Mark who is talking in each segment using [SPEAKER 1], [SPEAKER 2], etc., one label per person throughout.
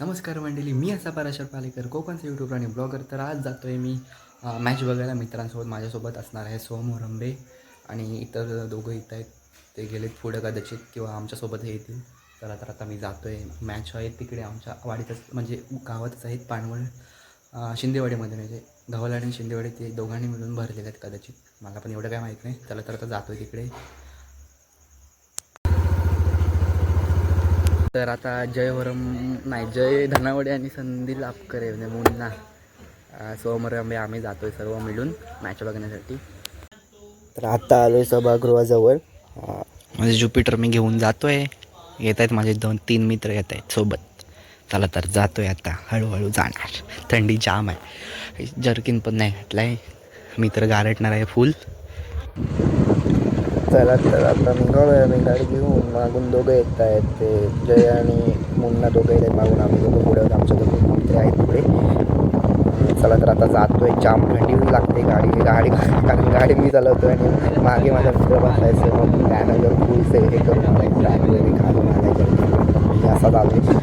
[SPEAKER 1] नमस्कार मंडळी मी असा पराशर पालेकर कोकणचा यूट्यूबर आणि ब्लॉगर. तर आज जातो आहे मी मॅच बघायला मित्रांसोबत माझ्यासोबत असणार आहे सोम मोरंबे आणि इतर दोघं इथं आहेत. ते गेलेत पुढं कदाचित किंवा आमच्यासोबत हे येतील. तर आता आता मी जातो आहे मॅच आहेत तिकडे आमच्या वाडीतच म्हणजे गावातच आहेत पानवळ शिंदेवाडीमध्ये. म्हणजे धवल आणि शिंदेवाडी ते दोघांनी मिळून भरलेले आहेत कदाचित. मला पण एवढं काय माहीत नाही. त्याला तर आता जातो आहे तिकडे. तर आता जयवरम नाही जय धनावडे आणि संदील लाभकरे म्हणजे मुन्ना. अं, सोमरंबे आम्ही जातो आहे सर्व मिळून मॅच बघण्यासाठी. तर आत्ता आलो आहे सभागृहाजवळ माझे म्हणजे ज्युपिटर मी घेऊन जातो आहे येत आहेत माझे दोन तीन मित्र येत आहेत सोबत. चला तर जातो आहे आता हळूहळू जाणार. थंडी जाम आहे. जर्किन पण नाही घातला आहे मित्र गारटणार आहे फुल. चला तर आता निघालो आहे मी गाडी घेऊन मागून दोघं येत आहेत ते जय आणि मुन्ना दोघं येत आहेत मागून आम्ही दोघं पुढे. आमच्या दोघं मित्र आहेत पुढे चला तर आता जातो आहे जाम थंडी लागते गाडी गाडी कारण गाडी मी चालवतो आणि मागे माझा मित्र बसायचं मग त्यानं जर फुल से हे करून एक ट्रॅक वगैरे घालून मी असा चालू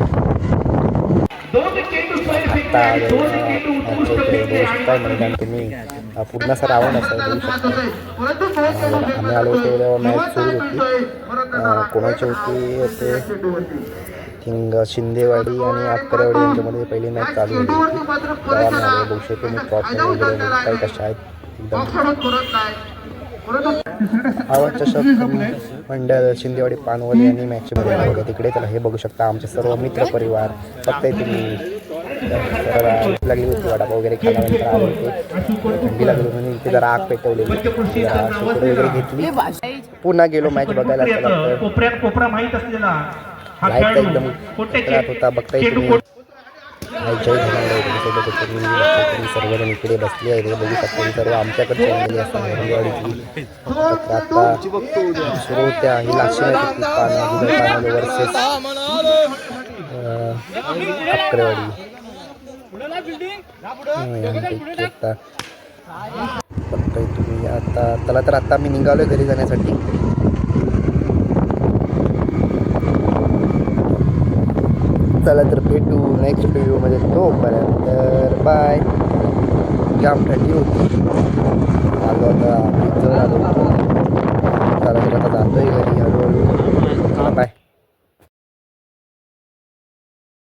[SPEAKER 1] आता तुम्ही पूर्ण असं रावण असं आम्ही आलो होतो तेव्हा मॅच सुरू होती कोणाची होती ते? थिंग शिंदेवाडी आणि अक्करवाडी यांच्यामध्ये पहिली मॅच चालू होती. तेव्हा मी आलो. बघू शकतो मी प्रॉब्लेम वगैरे काही कशा आहेत? एकदम. आवडच्या शब्द मंडळ शिंदेवाडी पानवली आणि मॅचमध्ये तिकडे तर हे बघू शकता आमचे सर्व मित्र परिवार तुम्ही तर लागली होती वडापाव वगैरे खाल्यानंतर आले होते थंडी लागली म्हणून इथे जरा आग पेटवलेली वगैरे घेतली पुन्हा गेलो मॅच बघायला
[SPEAKER 2] हा लाइट
[SPEAKER 1] एकदम त्रास होता मी. तुम्ही सर्वजण इकडे बसले आहे बघू शकता सर्व आमच्याकडे चाललेली असतात आता सुरू होत्या ही अकरेवाडी बघताय तुम्ही आता त्याला तर आता मी निघालो घरी जाण्यासाठी. चला तर भेटू नेक्स्ट व्हिडिओमध्ये तोपर्यंत तर बाय जाम थंडी होती आलो आता आलो चला चला